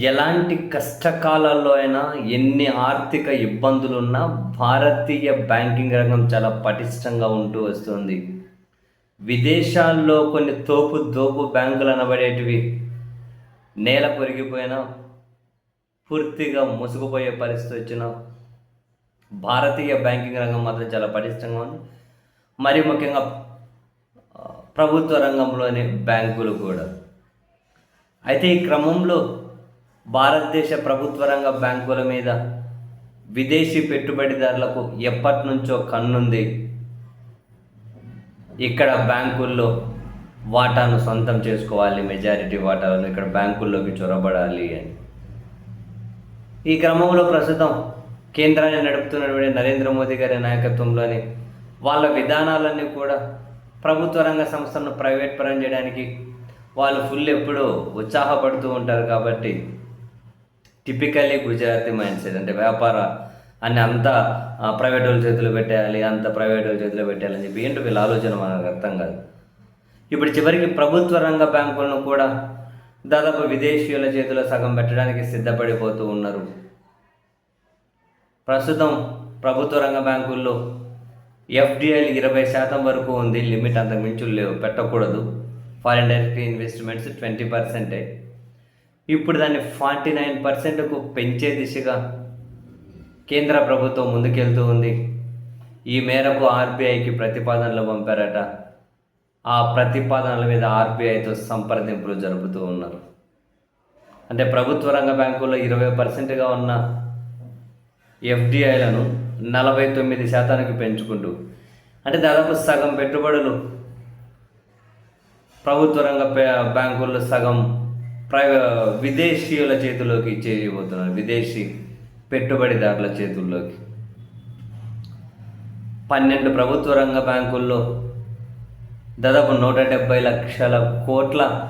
ఎలాంటి కష్టకాలాల్లో అయినా ఎన్ని ఆర్థిక ఇబ్బందులున్నా భారతీయ బ్యాంకింగ్ రంగం చాలా పటిష్టంగా ఉంటూ వస్తుంది. విదేశాల్లో కొన్ని తోపు దోపు బ్యాంకులు అనబడేటివి నేల కొరిగిపోయినా పూర్తిగా ముసుగుపోయే పరిస్థితి వచ్చినా భారతీయ బ్యాంకింగ్ రంగం మాత్రం చాలా పటిష్టంగా ఉంది. మరి ముఖ్యంగా ప్రభుత్వ రంగంలోని బ్యాంకులు కూడా. అయితే ఈ క్రమంలో భారతదేశ ప్రభుత్వ రంగ బ్యాంకుల మీద విదేశీ పెట్టుబడిదారులకు ఎప్పటి నుంచో కన్నుంది. ఇక్కడ బ్యాంకుల్లో వాటాను సొంతం చేసుకోవాలి మెజారిటీ వాటాలను ఇక్కడ బ్యాంకుల్లోకి చొరబడాలి అని. ఈ క్రమంలో ప్రస్తుతం కేంద్రాన్ని నడుపుతున్నటువంటి నరేంద్ర మోదీ గారి నాయకత్వంలోని వాళ్ళ విధానాలన్నీ కూడా ప్రభుత్వ రంగ సంస్థలను ప్రైవేట్ పరం చేయడానికి వాళ్ళు ఫుల్ ఎప్పుడూ ఉత్సాహపడుతూ ఉంటారు కాబట్టి టిపికల్లీ గుజరాతీ మైండ్ సెట్ అంటే వ్యాపార అన్ని అంతా ప్రైవేట్ వాళ్ళ చేతిలో పెట్టేయాలి అంత ప్రైవేట్ వాళ్ళ చేతిలో పెట్టేయాలని చెప్పి ఏంటో వీళ్ళ ఆలోచన మనకు అర్థం కాదు. ఇప్పుడు చివరికి ప్రభుత్వ రంగ బ్యాంకులను కూడా దాదాపు విదేశీయుల చేతిలో సగం పెట్టడానికి సిద్ధపడిపోతూ ఉన్నారు. ప్రస్తుతం ప్రభుత్వ రంగ బ్యాంకుల్లో ఎఫ్డిఐలు ఇరవై శాతం వరకు ఉంది లిమిట్ అంత మించు లేవు పెట్టకూడదు. ఫారిన్ డైరెక్ట్ ఇన్వెస్ట్మెంట్స్ ట్వంటీ పర్సెంటే ఇప్పుడు దాన్ని ఫార్టీ నైన్ పర్సెంట్కు పెంచే దిశగా కేంద్ర ప్రభుత్వం ముందుకెళ్తూ ఉంది. ఈ మేరకు ఆర్బీఐకి ప్రతిపాదనలు పంపారట. ఆ ప్రతిపాదనల మీద ఆర్బీఐతో సంప్రదింపులు జరుపుతూ ఉన్నారు. అంటే ప్రభుత్వ రంగ బ్యాంకుల్లో ఇరవై పర్సెంట్గా ఉన్న ఎఫ్డిఐలను నలభై తొమ్మిది శాతానికి పెంచుకుంటూ అంటే దాదాపు సగం పెట్టుబడులు ప్రభుత్వ రంగ బ్యాంకుల్లో సగం ప్రైవే విదేశీయుల చేతుల్లోకి చేయబోతున్నారు విదేశీ పెట్టుబడిదారుల చేతుల్లోకి. పన్నెండు ప్రభుత్వ రంగ బ్యాంకుల్లో దాదాపు నూట డెబ్బై లక్షల కోట్ల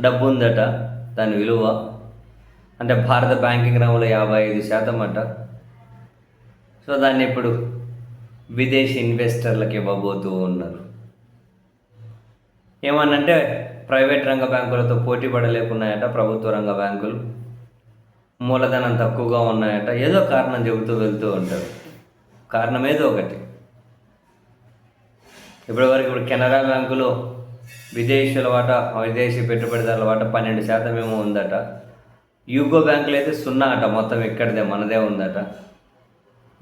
డబ్బు ఉందట దాని విలువ. అంటే భారత బ్యాంకింగ్ రంగంలో యాభై ఐదు శాతం అట. సో దాన్ని ఇప్పుడు విదేశీ ఇన్వెస్టర్లకు ఇవ్వబోతూ ఉన్నారు. ఏమనంటే ప్రైవేట్ రంగ బ్యాంకులతో పోటీ పడలేకున్నాయట ప్రభుత్వ రంగ బ్యాంకులు. మూలధనం తక్కువగా ఉన్నాయట. ఏదో కారణం చెబుతూ వెళ్తూ ఉంటారు. కారణం ఏదో ఒకటి. ఇప్పటివరకు ఇప్పుడు కెనరా బ్యాంకులో విదేశీయుల వాటా విదేశీ పెట్టుబడిదారుల వాటా పన్నెండు శాతం ఏమో ఉందట. యూకో బ్యాంకులు అయితే సున్నా అట మొత్తం ఇక్కడదే మనదే ఉందట.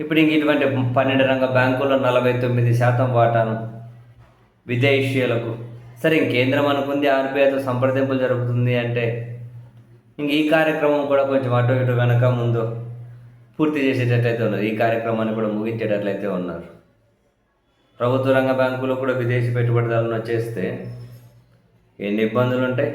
ఇప్పుడు ఇంక ఇటువంటి పన్నెండు రంగ బ్యాంకుల్లో నలభై తొమ్మిది శాతం వాటాను విదేశీయులకు సరే కేంద్రం అనుకుంది ఆర్బీఐతో సంప్రదింపులు జరుగుతుంది అంటే ఇంక ఈ కార్యక్రమం కూడా కొంచెం అటు ఇటు వెనక ముందు పూర్తి చేసేటట్లయితే ఉన్నారు ఈ కార్యక్రమాన్ని కూడా ముగించేటట్లయితే ఉన్నారు. ప్రభుత్వ రంగ బ్యాంకులో కూడా విదేశీ పెట్టుబడిదారులను వచ్చేస్తే ఎన్ని ఇబ్బందులు ఉంటాయి?